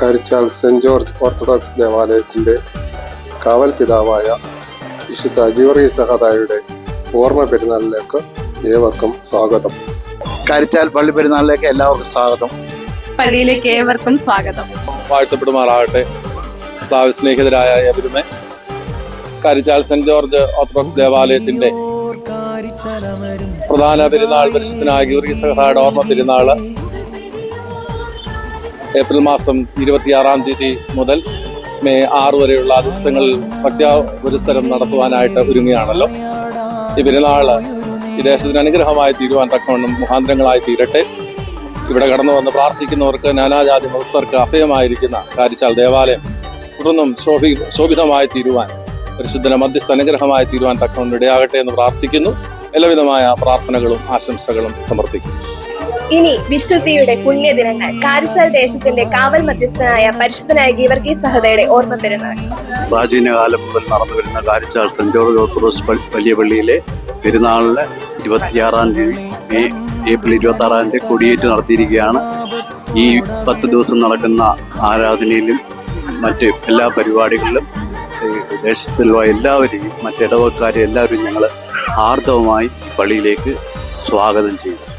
കരിച്ചാൽ saint George Orthodox ദേവാലയത്തിന്റെ കാവൽ പിതാവായ വിശുദ്ധ ഗിവറി സഹതായുടെ ഓർമ്മ പെരുന്നാളിലേക്ക് ഏവർക്കും സ്വാഗതം. കരിച്ചാൽ പള്ളി പെരുന്നാളിലേക്ക് എല്ലാവർക്കും സ്വാഗതം. പള്ളിയിലേക്ക് ഏവർക്കും സ്വാഗതം. വാഴ്ത്തപ്പെടുമാറാകട്ടെ. സ്നേഹിതരായ എതിരുമേ കരിച്ചാൽ സെന്റ് ജോർജ് ഓർത്തഡോക്സ് ദേവാലയത്തിന്റെ പ്രധാന പെരുന്നാൾ പരിശുദ്ധനായ ഗീർഗി സഹയുടെ ഓർമ്മ പെരുന്നാൾ ഏപ്രിൽ മാസം ഇരുപത്തിയാറാം തീയതി മുതൽ മെയ് ആറ് വരെയുള്ള ദിവസങ്ങളിൽ ഭക്ത്യാ പുരസ്സരം നടത്തുവാനായിട്ട് ഒരുങ്ങുകയാണല്ലോ. ഈ പെരുന്നാൾ ഈ ദേശത്തിന് അനുഗ്രഹമായി തീരുവാൻ തക്കവണ്ണം മുഖാന്തരങ്ങളായി തീരട്ടെ. ഇവിടെ കടന്നു വന്ന് പ്രാർത്ഥിക്കുന്നവർക്ക് നാനാജാതി മതസ്ഥർക്ക് അഭയമായിരിക്കുന്ന കാരിച്ചാൽ ദേവാലയം തുടർന്നും ശോഭി ശോഭിതമായി തീരുവാൻ പരിശുദ്ധന മധ്യസ്ഥ അനുഗ്രഹമായി തീരുവാൻ തക്കവണ്ണം ഇടയാകട്ടെ എന്ന് പ്രാർത്ഥിക്കുന്നു. എല്ലാവിധമായ പ്രാർത്ഥനകളും ആശംസകളും സമർപ്പിക്കുന്നു. ഇനി വിശുദ്ധിയുടെ പുണ്യദിനങ്ങൾ കാരിച്ചാൽ ദേശത്തിന്റെ കാവൽ മധ്യസ്ഥനായ പരിശുദ്ധനായ ഗീവർഗി സഹതയുടെ ഓർമ്മ പെരുന്നാൾ പ്രാചീന കാലം മുതൽ നടന്നു വരുന്ന കാരിച്ചാൽ സെന്റ് ജോർജ് ഓർത്തഡോക്സ് വലിയ പള്ളിയിലെ പെരുന്നാളിന് ഇരുപത്തിയാറാം തീയതി മെയ് ഏപ്രിൽ ഇരുപത്തി ആറാം തീയതി കൊടിയേറ്റ് നടത്തിയിരിക്കുകയാണ്. ഈ പത്ത് ദിവസം നടക്കുന്ന ആരാധനയിലും മറ്റ് എല്ലാ പരിപാടികളിലും ദേശത്തുള്ള എല്ലാവരെയും മറ്റിടവക്കാരെ എല്ലാവരും ഞങ്ങൾ ആർദ്രവമായി പള്ളിയിലേക്ക് സ്വാഗതം ചെയ്തു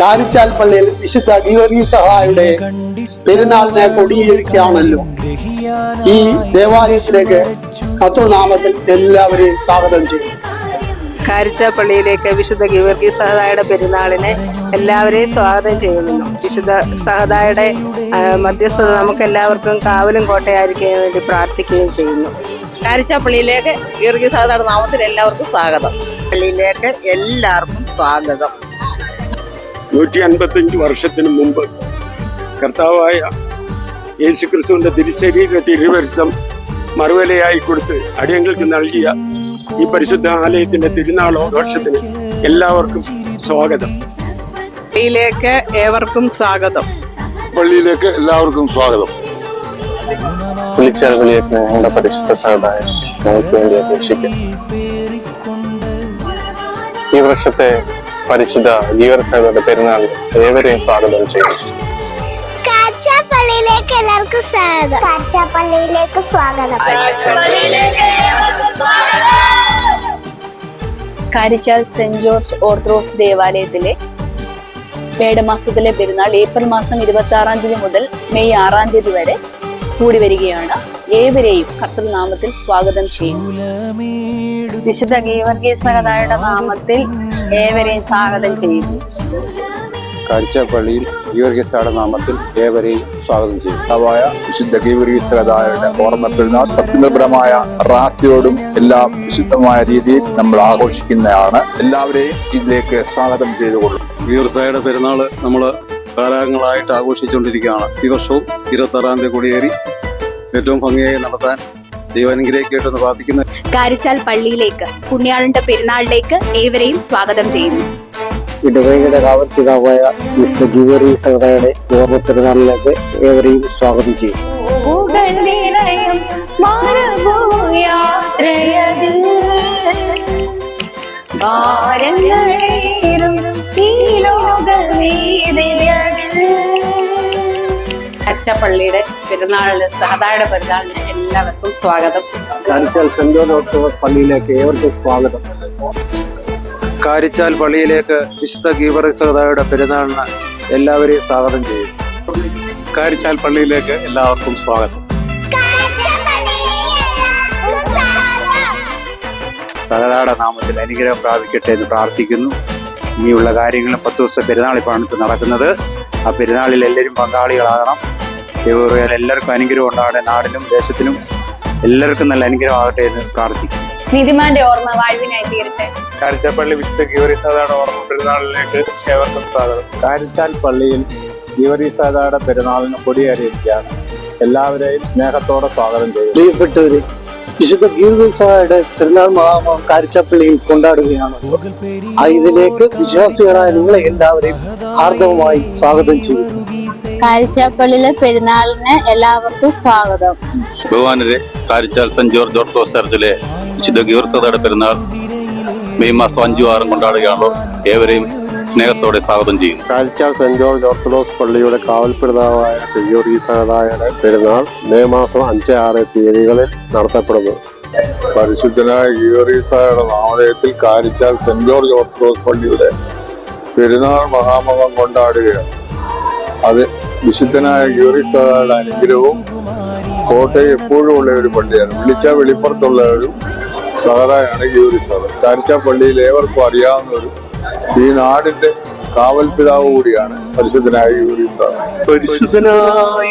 കാരിച്ചാൽ പള്ളിയിൽ വിശുദ്ധ ഗീവർഗി സഹായുടെ പെരുന്നാളിനെ കൊടിയിരിക്കുകയാണല്ലോ. ഈ ദേവാലയത്തിലേക്ക് കത്തുനാമത്തിൽ എല്ലാവരെയും സ്വാഗതം ചെയ്യും കാരിച്ച പള്ളിയിലേക്ക് വിശുദ്ധ ഗീവർഗി സഹതായുടെ പെരുന്നാളിനെ എല്ലാവരെയും സ്വാഗതം ചെയ്യുന്നു. വിശുദ്ധ സഹതായുടെ ആ, മധ്യസ്ഥത നമുക്ക് എല്ലാവർക്കും കാവലും കോട്ടയായിരിക്കാൻ വേണ്ടി പ്രാർത്ഥിക്കുകയും ചെയ്യുന്നു. കാരിച്ച പള്ളിയിലേക്ക് ഗീവർഗി സാധാരണ നാമത്തിൽ എല്ലാവർക്കും സ്വാഗതം. പള്ളിയിലേക്ക് എല്ലാവർക്കും സ്വാഗതം. നൂറ്റി അൻപത്തഞ്ച് വർഷത്തിന് മുമ്പ് കർത്താവായ യേശുക്രിസ്തുവിന്റെ തിരുശരീര തിരുവരുത്തം മറുവലയായി കൊടുത്ത് അടിയങ്ങൾക്ക് നൽകിയ ഈ പരിശുദ്ധ ആലയത്തിന്റെ തിരുനാൾ ആഘോഷത്തിന് എല്ലാവർക്കും സ്വാഗതം. പള്ളിയിലേക്ക് ഏവർക്കും സ്വാഗതം. പള്ളിയിലേക്ക് എല്ലാവർക്കും സ്വാഗതം. വിളിച്ചാലുകളിലേക്ക് ഞങ്ങളുടെ പരിശുദ്ധ സഹതായ വേണ്ടി അപേക്ഷിക്കാം. ഈ വർഷത്തെ പരിശുദ്ധ ജീവർ സഹതയുടെ പെരുന്നാൾ ഏവരെയും സ്വാഗതം ചെയ്യും എല്ലാവർക്കും സ്വാഗതം. സ്വാഗതം. കാരിച്ചാൽ സെന്റ് ജോർജ് ഓർത്തഡോക്സ് ദേവാലയത്തിലെ പേടമാസത്തിലെ പെരുന്നാൾ ഏപ്രിൽ മാസം ഇരുപത്തി ആറാം തീയതി മുതൽ മെയ് ആറാം തീയതി വരെ കൂടി വരികയാണ്. ഏവരെയും കർത്തൃനാമത്തിൽ സ്വാഗതം ചെയ്യും വിശുദ്ധ ഗീവർഗീസകതായുടെ നാമത്തിൽ ഏവരെയും സ്വാഗതം ചെയ്യുന്നു. കാഴ്ചപ്പള്ളിയിൽ ഗീവർഗീസയുടെ നാമത്തിൽ ഏവരെയും സ്വാഗതം ചെയ്യും കർത്താവായ വിശുദ്ധ ഗീവരീശ്വരതായുടെ ഓർമ്മ പെരുന്നാൾ ഭക്തിനിർഭരമായ റാസിയോടും എല്ലാം വിശുദ്ധമായ രീതിയിൽ നമ്മൾ ആഘോഷിക്കുന്നതാണ്. എല്ലാവരെയും ഇതിലേക്ക് സ്വാഗതം ചെയ്തുകൊള്ളും ഗീവർസായുടെ പെരുന്നാൾ നമ്മൾ കാലങ്ങളായിട്ട് ആഘോഷിച്ചുകൊണ്ടിരിക്കുകയാണ്. ഈ വർഷവും ഇരുപത്തി ആറാം തീയതി കൊടിയേറി ഏറ്റവും ഭംഗിയായി നടത്താൻ ദൈവാനുഗ്രഹിക്കട്ടെന്ന് പ്രാർത്ഥിക്കുന്നു. കാരിച്ചാൽ പള്ളിയിലേക്ക് പുണ്യാളന്റെ പെരുന്നാളിലേക്ക് ഏവരെയും സ്വാഗതം ചെയ്യുന്നു. ഇടവകയുടെ കാവൽ പിതാവായ മിസ്റ്റർ ഗിവറി സംഘടനയുടെ ഓർമ്മ പെരുന്നാളിലേക്ക് ഏവരെയും സ്വാഗതം ചെയ്യും പള്ളിയുടെ പെരുന്നാളിന് സഹതായുടെ പെരുന്നാളിന് എല്ലാവർക്കും സ്വാഗതം. പള്ളിയിലേക്ക് ഏവർക്കും സ്വാഗതം. കാരിച്ചാൽ പള്ളിയിലേക്ക് വിശുദ്ധ ഗീവറിസയുടെ പെരുന്നാളിന് എല്ലാവരെയും സ്വാഗതം ചെയ്യും കാരിച്ചാൽ പള്ളിയിലേക്ക് എല്ലാവർക്കും സ്വാഗതം. സഹതാട നാമത്തിൽ അനുഗ്രഹം പ്രാപിക്കട്ടെ എന്ന് പ്രാർത്ഥിക്കുന്നു. ഇനിയുള്ള കാര്യങ്ങളും പത്ത് ദിവസത്തെ പെരുന്നാൾ ഇപ്പോൾ നടക്കുന്നത്. ആ പെരുന്നാളിൽ എല്ലാവരും പങ്കാളികളാകണം. ദൈവം എല്ലാവർക്കും അനുഗ്രഹം ഉണ്ടാകട്ടെ. നാടിനും ദേശത്തിനും എല്ലാവർക്കും നല്ല അനുഗ്രഹമാകട്ടെ എന്ന് പ്രാർത്ഥിക്കുന്നു. നീതിമാന്റെ ഓർമ്മ വാഴ്വിനായി തീരട്ടെ. കാരിച്ചാൽപ്പള്ളി വിശുദ്ധ ഗീവറി സഹതായുടെ ഓർമ്മ പെരുന്നാളിലേക്ക് ഏവർക്കും സ്വാഗതം. കാരിച്ചാൽ പള്ളിയിൽ ജീവരീസാദയുടെ പെരുന്നാളിന് കൊടിയേറിയിരിക്കുകയാണ്. എല്ലാവരെയും സ്നേഹത്തോടെ സ്വാഗതം ചെയ്യുന്നു. പ്രിയപ്പെട്ടവരെ വിശുദ്ധ ഗീർഗുസായുടെ പെരുന്നാൾ മഹാമം കാരിച്ചപ്പള്ളിയിൽ കൊണ്ടാടുകയാണ്. ആ ഇതിലേക്ക് വിശ്വാസികളായ നിങ്ങളെ എല്ലാവരെയും ഹാർദവമായി സ്വാഗതം ചെയ്യുന്നു. കാരിച്ചാപ്പള്ളിയിലെ പെരുന്നാളിന് എല്ലാവർക്കും സ്വാഗതം. ബഹുമാനരെ കാരിച്ചാൽ സെന്റ് ജോർജ് ഓർത്തോസ് ചർച്ചിലെ വിശുദ്ധ ഗീവർസതയുടെ പെരുന്നാൾ മെയ് മാസം അഞ്ചു ആറും കൊണ്ടാടുകയാണല്ലോ ഏവരെയും സ്നേഹത്തോടെ സ്വാഗതം ചെയ്യും കാലിച്ചാൽ സെന്റ് ജോർജ് ഓർത്തഡോക്സ് പള്ളിയുടെ കാവൽ കാവൽപിതാവായ തെയ്യൂർഗീസഹതായുടെ പെരുന്നാൾ മെയ് മാസം അഞ്ച് ആറ് തീയതികളിൽ നടത്തപ്പെടുന്നു. പരിശുദ്ധനായ ഗീവറീസായുടെ നാമധേയത്തിൽ കാരിച്ചാൽ സെന്റ് ജോർജ് ഓർത്തഡോക്സ് പള്ളിയുടെ പെരുന്നാൾ മഹാമഹം കൊണ്ടാടുകയാണ്. അത് വിശുദ്ധനായ ഗീവറീസായുടെ അനുഗ്രഹവും കോട്ടയം എപ്പോഴും ഉള്ള ഒരു പള്ളിയാണ്. വിളിച്ച വെളിപ്പുറത്തുള്ള ഒരു സഹതായാണ് ഗീവറീസാദ കാരിച്ചാൽ പള്ളിയിൽ ഏവർക്കും അറിയാവുന്ന ഒരു ഈ നാടിന്റെ കാവൽ പിതാവ് കൂടിയാണ് പരിശുദ്ധനായ ഗീവറീസാദ പരിശുദ്ധനായ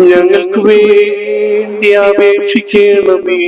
ഞങ്ങൾക്ക് വേണ്ടി അപേക്ഷിക്കണമേ.